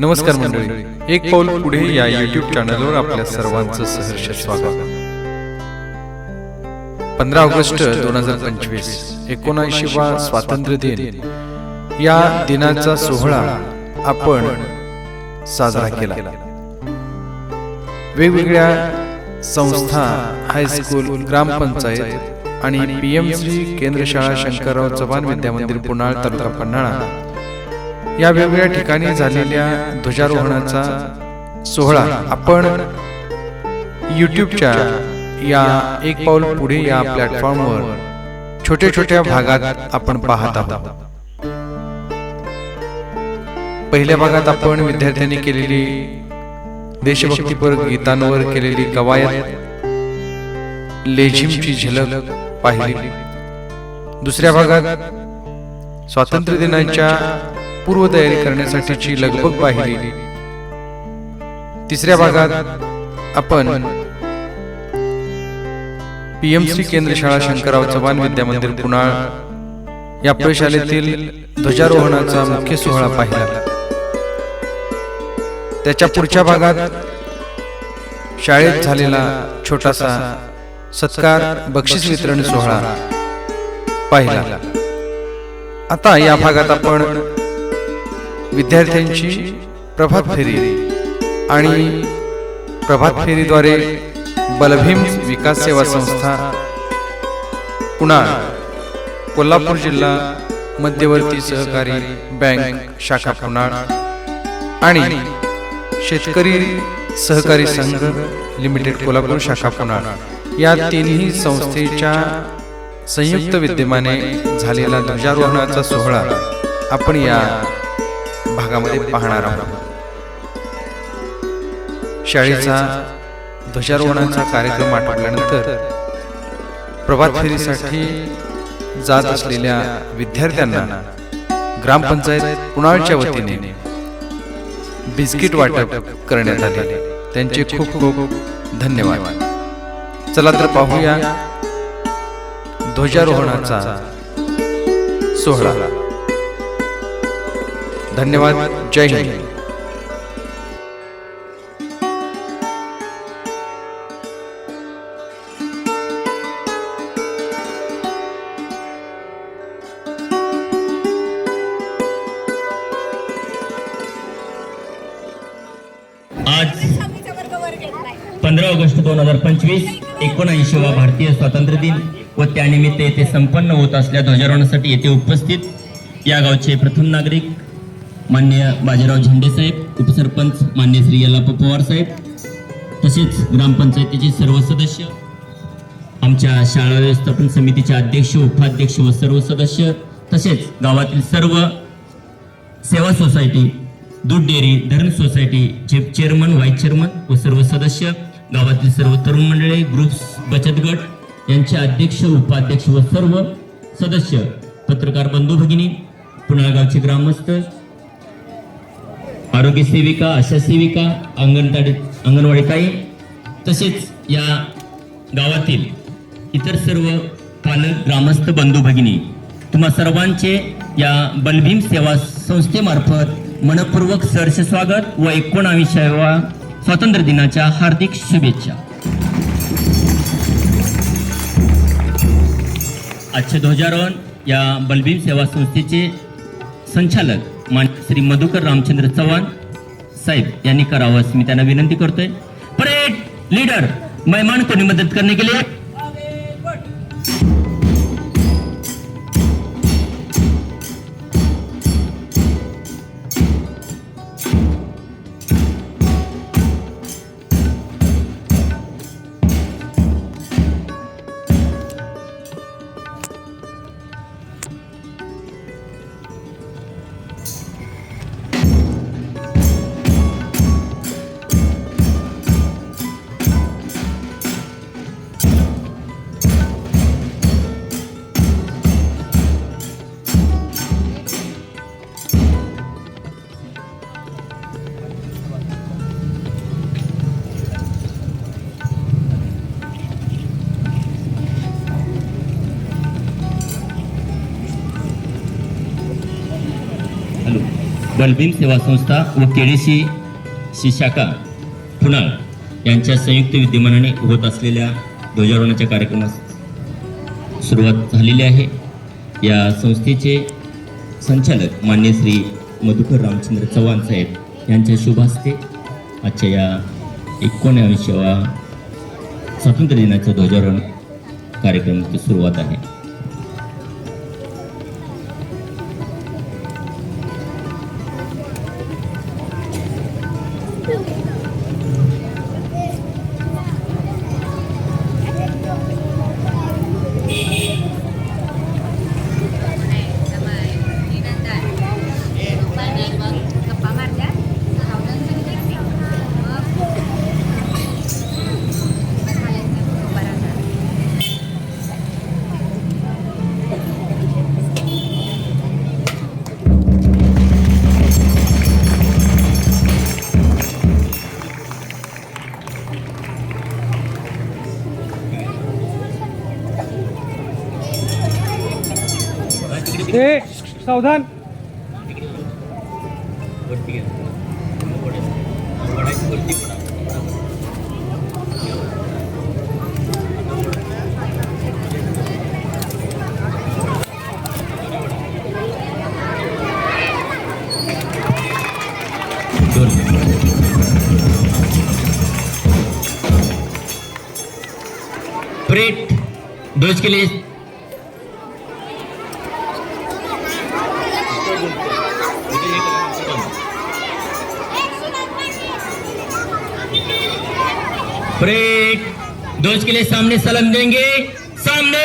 नमस्कार मंडळी. एक पाऊल पुढे या युट्यूब चॅनलवर आपल्या सर्वांचं सहर्ष स्वागत. पंधरा ऑगस्ट दोन हजार पंचवीस. एकोणऐंशीवा स्वातंत्र्य दिन. या दिनाचा सोहळा आपण साजरा केला. वेगवेगळ्या संस्था हायस्कूल ग्रामपंचायत आणि पीएमसी केंद्र शाळा शंकरराव चव्हाण विद्यामंदिर पुनाळ तालुका पन्हाळा. या वेगवेगळ्या ठिकाणी झालेल्या ध्वजारोहणाचा सोहळा आपण युट्यूबच्या या एक पाऊल पुढे या प्लॅटफॉर्मवर छोट्या छोट्या भागात आपण पाहत आहोत. पहिल्या भागात आपण विद्यार्थ्यांनी केलेली देशभक्तीपर गीतांवर केलेली कवायत लेझिमची झलक पाहिली. दुसऱ्या भागात स्वातंत्र्य दिनाच्या पूर्वतयारी करण्यासाठीची लगबग पाहिली तिसऱ्या भागात आपण पीएमसी केंद्र शाळा शंकरराव चव्हाण विद्यामंदिर पुनाळ या प्रशालेतील ध्वजारोहणाचा मुख्य सोहळा पाहिला. त्याच्या पुढच्या भागात शाळेत झालेला छोटासा सत्कार बक्षीस वितरण सोहळा पाहिला. आता या भागात आपण विद्यार्थ्यांची प्रभात फेरी आणि प्रभात फेरीद्वारे बलभीम विकास सेवा संस्था कुणाळ कोल्हापूर जिल्हा मध्यवर्ती सहकारी बँक शाखा कुणाळ. आणि शेतकरी सहकारी संघ लिमिटेड कोल्हापूर शाखा कुणाळ. या तिन्ही संस्थेच्या संयुक्त विद्यमाने झालेला ध्वजारोहणाचा सोहळा. आपण या भागामध्ये पाहणार आहोत. शाळेचा ध्वजारोहणाचा कार्यक्रम आटोपल्यानंतर प्रभात फेरीसाठी जात असलेल्या विद्यार्थ्यांना ग्रामपंचायत कुणाळच्या वतीने बिस्किट वाटप करण्यात आले. त्यांचे खूप खूप धन्यवाद. चला तर पाहूया ध्वजारोहणाचा सोहळा. धन्यवाद. जय हिंद. पंधरा ऑगस्ट दोन हजार पंचवीस एकोणऐंशीवा भारतीय स्वातंत्र्य दिन व त्यानिमित्त येथे संपन्न होत असल्या ध्वजारोहणासाठी येथे उपस्थित या गावचे प्रथम नागरिक मान्य बाजीराव झेंडे साहेब उपसरपंच मान्य श्री यल्लाप्पा पवार साहेब तसेच ग्रामपंचायतीचे सर्व सदस्य आमच्या शाळा व्यवस्थापन समितीचे अध्यक्ष उपाध्यक्ष व सर्व सदस्य तसेच गावातील सर्व सेवा सोसायटी दूध डेअरी धरण सोसायटी चे चेअरमन व्हाईस चेअरमन व सर्व सदस्य गावातील सर्व तरुण मंडळी ग्रुप्स बचत गट यांचे अध्यक्ष उपाध्यक्ष व सर्व सदस्य पत्रकार बंधू भगिनी पुन्हा ग्रामस्थ आरोग्य सेविका आशा सेविका अंगणवाडी अंगणवाडी ताई तसेच या गावातील इतर सर्व पालक ग्रामस्थ बंधू भगिनी तुम्हा सर्वांचे या बलभीम सेवा संस्थेमार्फत मनपूर्वक सरसे स्वागत व एकोणाविसाव्या स्वातंत्र्य दिनाच्या हार्दिक शुभेच्छा. आजचे ध्वजारोहण या बलभीम सेवा संस्थेचे संचालक मान्य श्री मधुकर रामचंद्र चव्हाण साहेब यांनी करावं मी त्यांना विनंती करतोय. परेड लीडर मेहमान कोणी मदत करने के लिए बलबीम सेवा संस्था व केडीसी शी शाखा पुनाळ यांच्या संयुक्त विद्यमानाने होत असलेल्या ध्वजारोहणाच्या कार्यक्रमास सुरुवात झालेली आहे. या संस्थेचे संचालक मान्य श्री मधुकर रामचंद्र चव्हाण साहेब यांच्या शुभ हस्ते आजच्या या एकोणऐंशीवा स्वातंत्र्य दिनाच्या ध्वजारोहण कार्यक्रमाची सुरुवात आहे. ए सावधान। परेड ध्वज के लिए परेड ध्वज के लिए सामने सलम देंगे। सामने।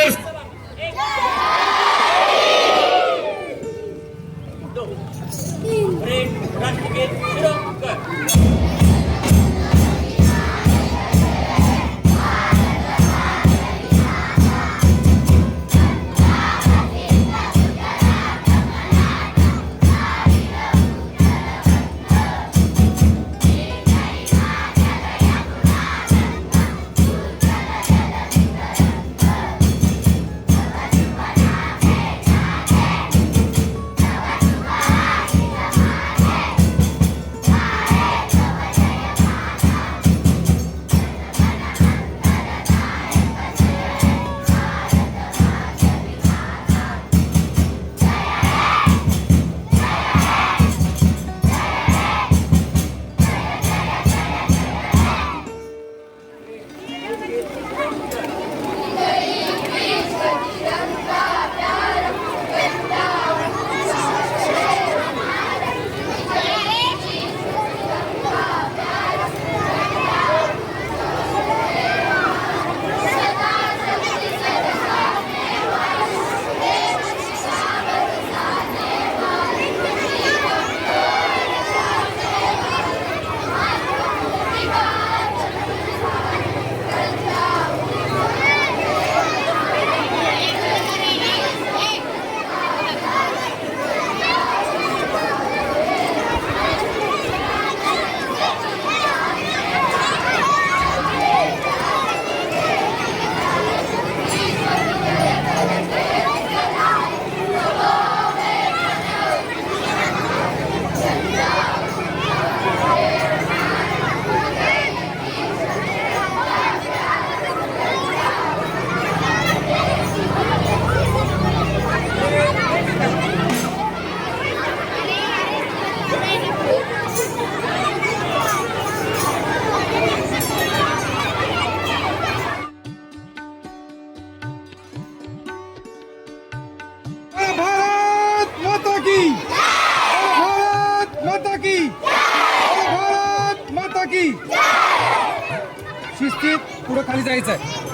पुढे खाली जायचं आहे